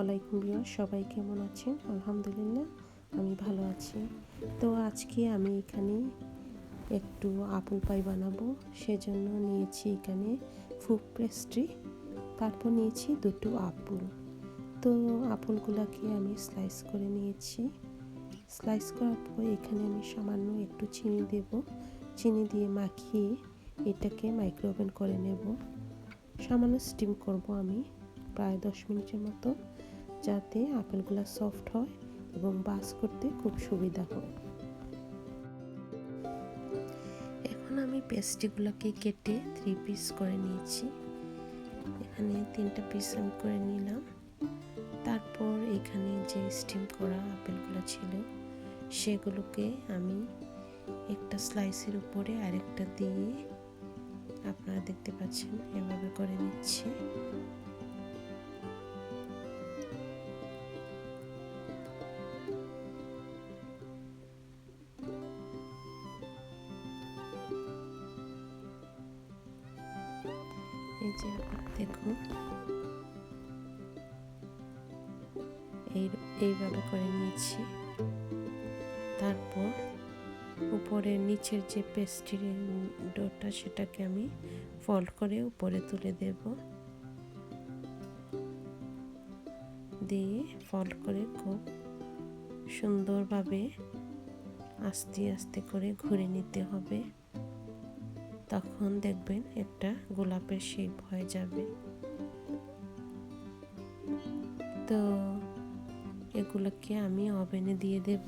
আলাইকুম বিয়ার, সবাই কেমন আছেন? আলহামদুলিল্লাহ, আমি ভালো আছি। তো আজকে আমি এখানে একটু আপেল পাই বানাবো, সেজন্য নিয়েছি এখানে ফুড পেস্ট্রি, তারপর নিয়েছি দুটো আপেল। তো আপেলগুলোকে আমি স্লাইস করে নিয়েছি। স্লাইস করার পর এখানে আমি সামান্য একটু চিনি দেব। চিনি দিয়ে মাখিয়ে এটাকে মাইক্রোওভেন করে নেব। সামান্য স্টিম করব আমি, প্রায় দশ মিনিটের মতো। যাতে আপেলগুলো সফট হয় এবং বাস করতে খুব সুবিধা হয়। এখন আমি পেস্ট্রিগুলোকে কেটে থ্রি পিস করে নিয়েছি। এখানে তিনটা পিস আমি করে নিলাম। তারপর এখানে যে স্টিম করা আপেলগুলো ছিল, সেগুলোকে আমি একটা স্লাইসের উপরে আরেকটা দিয়ে আপনারা দেখতে পাচ্ছেন, এভাবে করে নিচ্ছি। দেখুন এই, এইভাবে করে নিয়েছি। তারপর উপরে নিচের যে পেস্ট্রির ডোটা, সেটাকে আমি ফল্ড করে উপরে তুলে দেব। দিয়ে ফল্ড করে খুব সুন্দরভাবে আস্তে আস্তে করে ঘুরে নিতে হবে। তখন দেখবেন একটা গোলাপের শেপ হয়ে যাবে। তো এগুলোকে আমি ওভেনে দিয়ে দেব।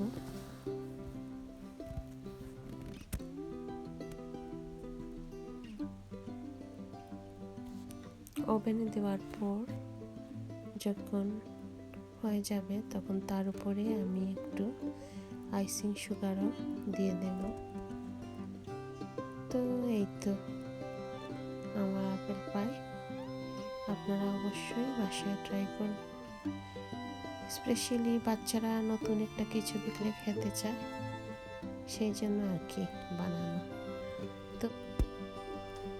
ওভেনে দেওয়ার পর যখন হয়ে যাবে তখন তার উপরে আমি একটু আইসিং সুগারও দিয়ে দেব। তো এই তো আমার আপেল পাই আপনারা অবশ্যই বাসায় ট্রাই করবেন। স্পেশালি বাচ্চারা নতুন একটা কিছু দেখলে খেতে চায়, সেই জন্য আর কি বানানো। তো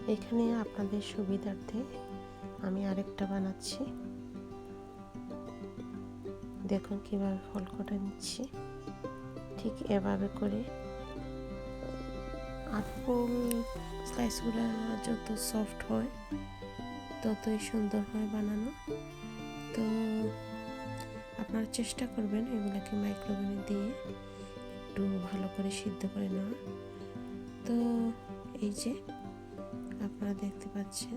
এখানে আপনাদের সুবিধার্থে আমি আরেকটা বানাচ্ছি। দেখুন কীভাবে ফল করে নিচ্ছি। ঠিক এভাবে করে আপেল স্লাইসগুলো যত সফট হয়, ততই সুন্দর হয় বানানো। তো আপনারা চেষ্টা করবেন এগুলোকে মাইক্রোওভেনে দিয়ে একটু ভালো করে সিদ্ধ করে নেওয়া তো এই যে, আপনারা দেখতে পাচ্ছেন।